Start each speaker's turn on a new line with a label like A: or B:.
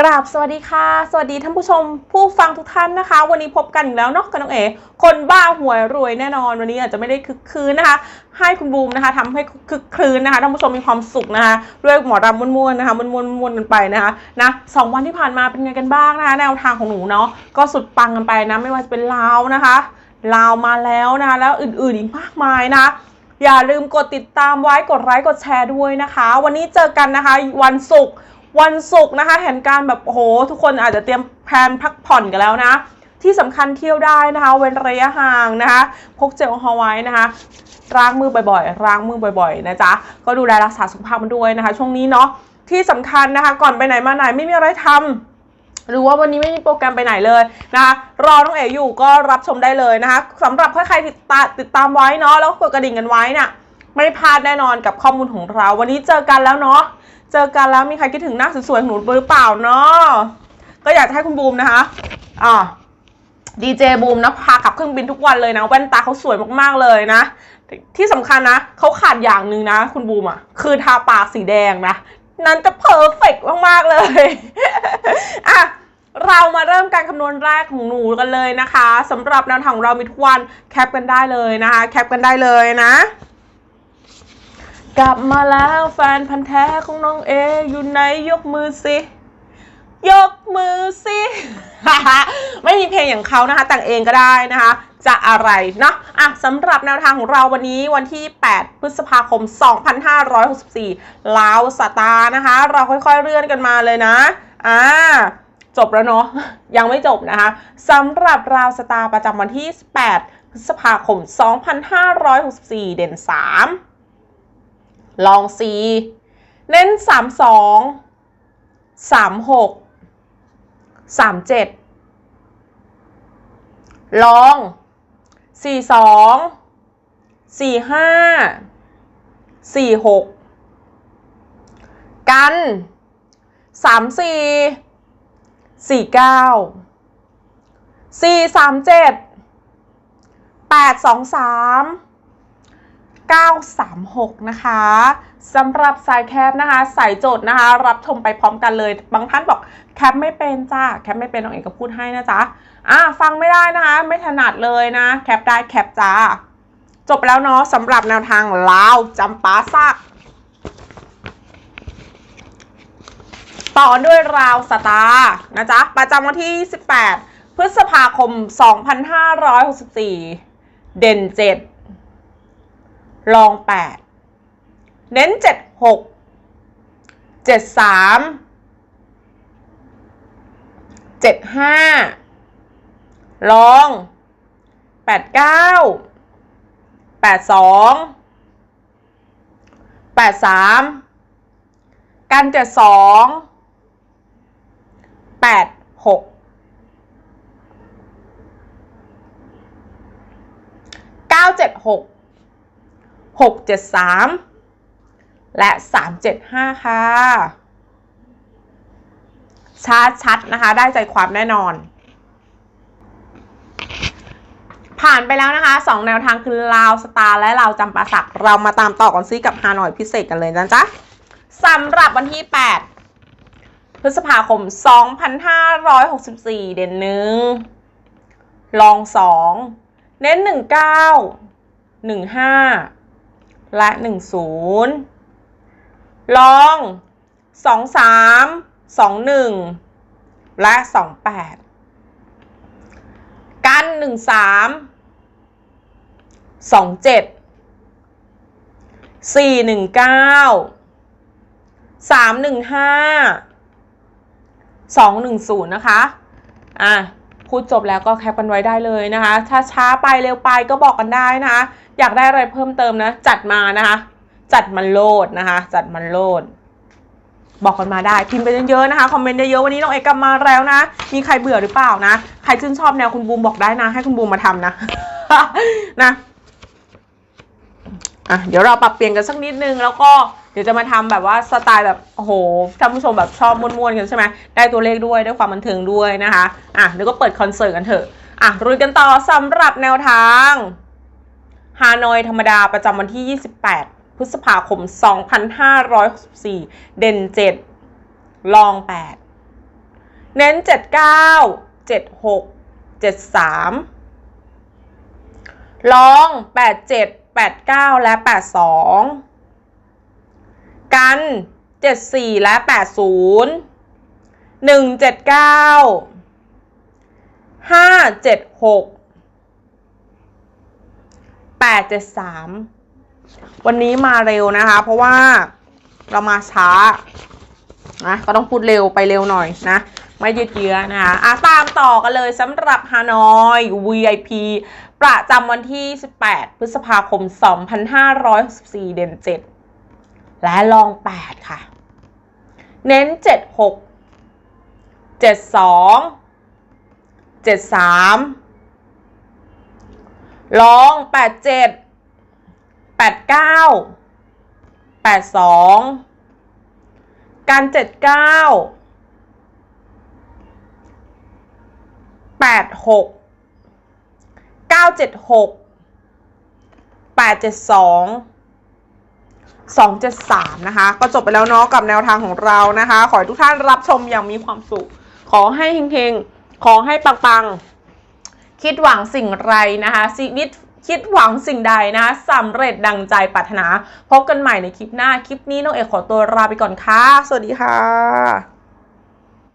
A: กราบสวัสดีค่ะ สวัสดีท่านผู้ชมผู้ฟังทุกท่านนะคะ วันนี้พบกันอีกแล้วเนาะกับน้องเอ๋คนบ้าหวยรวยแน่นอน วันนี้อาจจะไม่ได้คึกคืนนะคะ ให้คุณบูมนะคะทำให้คึกคืนนะคะท่านผู้ชมมีความสุขนะคะ ด้วยหมอรำม้วนๆนะคะม้วนๆม้วนกันไปนะคะนะสองวันที่ผ่านมาเป็นไงกันบ้างนะคะแนวทางของหนูเนาะก็สุดปังกันไปนะไม่ว่าจะเป็นลาวนะคะลาวมาแล้วนะคะแล้วอื่นๆอีกมากมายนะคะอย่าลืมกดติดตามไว้กดไลค์กดแชร์ด้วยนะคะ วันนี้เจอกันนะคะ วันศุกร์ วันศุกร์นะคะแห่งการแบบโห ทุกคนอาจจะเตรียมแพลนพักผ่อนกันแล้วนะ ที่สำคัญเที่ยวได้นะคะ เว้นระยะห่างนะคะ พกเจลแอลกอฮอล์ไว้นะคะล้างมือบ่อยๆล้างมือบ่อยๆนะจ๊ะก็ดูแลรักษาสุขภาพมันด้วยนะคะ ช่วงนี้เนาะที่สำคัญนะคะ ก่อนไปไหนมาไหนไม่มีอะไรทำหรือว่าวันนี้ไม่มีโปรแกรมไปไหนเลยนะคะ รอน้องเอ๋อยู่ก็รับชมได้เลยนะคะสำหรับใครๆติดตามติดตามไว้เนาะแล้วก็กดกระดิ่งกันไว้น่ะไม่พลาดแน่นอนกับข้อมูลของเรา วันนี้เจอกันแล้วเนาะ เจอกันแล้วมีใครคิดถึงหน้าสวยๆของหนูหรือเปล่าเนาะก็อยากจะให้คุณบูมนะคะอ่าดีเจบูมนะพาขับเครื่องบินทุกวันเลยนะแว่นตาเขาสวยมากๆเลยนะ ที่สำคัญนะเขาขาดอย่างหนึ่งนะ คุณบูมอะคือทาปากสีแดงนะ นั้นจะเพอร์เฟกมากๆเลยอะเรามาเริ่มการคำนวณแรกของหนูกันเลยนะคะสำหรับแนวทางของเรามีทุกวันแคปกันได้เลยนะคะ แคปกันได้เลยนะ กลับมาแล้วแฟนพันธ์แท้ของน้องเอ อยู่ไหนยกมือสิ ยกมือสิ ไม่มีเพลงอย่างเขานะคะ แต่งเองก็ได้นะคะ จะอะไรเนาะอะสำหรับแนวทางของเราวันนี้วันที่ 8 พฤษภาคม 2564 ลาวสตาร์นะคะ เราค่อยๆเลื่อนกันมาเลยนะอ่าจบแล้วเนาะยังไม่จบนะคะสำหรับราวสตาร์ประจำวันที่ 8 พฤษภาคม 2564 เด่น 3 ลอง4เน้น 32 36 37 ลอง 42 45 46 กัน 34 49 437 823 936 นะคะสำหรับสายแคปนะคะสายโจทย์นะคะ รับชมไปพร้อมกันเลย บางท่านบอกแคปไม่เป็นจ้าแคปไม่เป็นน้องเอกก็พูดให้นะจ๊ะอะฟังไม่ได้นะคะ ไม่ถนัดเลยนะ แคปได้แคปจ้า จบแล้วเนาะสำหรับแนวทางลาวจำปาซัก ต่อด้วยราวสตาร์นะจ๊ะ ประจำวันที่ 18 พฤษภาคม 2564 เด่น 7 ลอง 8 เน้น 76 73 75 ลอง 89 82 83 กัน 72 86 976 673 และ 375 ค่ะชัดชัดนะคะ ได้ใจความแน่นอน ผ่านไปแล้วนะคะ2แนวทางคือลาวสตาร์และลาวจำปาสัก เรามาตามต่อกันซิกับฮานอยพิเศษกันเลยนะจ๊ะสำหรับวันที่ 8 พฤษภาคม 2564 เด่นหนึ่งลอง2เน้น19 15 และ 10 ลอง 23 21 และ 28 กัน 13 27 419 315 210 นะคะ อะ พูดจบแล้วก็แคปกันไว้ได้เลยนะคะ ถ้าช้าไปเร็วไปก็บอกกันได้นะคะ อยากได้อะไรเพิ่มเติมนะ จัดมานะคะ จัดมันโลดนะคะ จัดมันโลด บอกกันมาได้ พิมพ์ไปเยอะๆนะคะคอมเมนต์เยอะๆวันนี้น้องเอกกลับมาแล้วนะ มีใครเบื่อหรือเปล่านะ ใครชื่นชอบแนวคุณบูมบอกได้นะ ให้คุณบูมมาทำนะนะอะเดี๋ยวเราปรับเปลี่ยนกันสักนิดนึงแล้วก็ เดี๋ยวจะมาทำแบบว่าสไตล์แบบโอ้โหท่านผู้ชมแบบชอบม่วนๆกันใช่ไหมได้ตัวเลขด้วยได้ความบันเทิงด้วยนะคะอะเดี๋ยวก็เปิดคอนเสิร์ตกันเถอะอะรุยกันต่อสำหรับแนวทางฮานอยธรรมดาประจำวันที่ 28 พฤษภาคม 2564 เด่น 7 ลอง 8 เน้นเจ็ดเก้าเจ็ดหกเจ็ดสามลองแปดเจ็ดแปดเก้าและแปดสอง กันเจ็ดสี่และแปดศูนย์หนึ่งเจ็ดเก้าห้าเจ็ดหกแปดเจ็ดสามวันนี้มาเร็วนะคะ เพราะว่าเรามาช้านะก็ต้องพูดเร็วไปเร็วหน่อยนะ ไม่ยืดเยื้อนะคะอะตามต่อกันเลยสำหรับฮานอย VIP ประจำวันที่ 18 พฤษภาคม 2564 เดือน7 และลอง 8 ค่ะ เน้น 76 72 73 ลอง 87 89 82 การเจ็ดเก้าแปดหกเก้าเจ็ด 2.73 นะคะ ก็จบไปแล้วเนาะกับแนวทางของเรานะคะ ขอให้ทุกท่านรับชมอย่างมีความสุข ขอให้เฮงๆ ขอให้ปังๆ คิดหวังสิ่งไรนะคะชีวิตคิดหวังสิ่งใดนะคะสำเร็จดังใจปรารถนา พบกันใหม่ในคลิปหน้า คลิปนี้น้องเอกขอตัวลาไปก่อนค่ะ สวัสดีค่ะ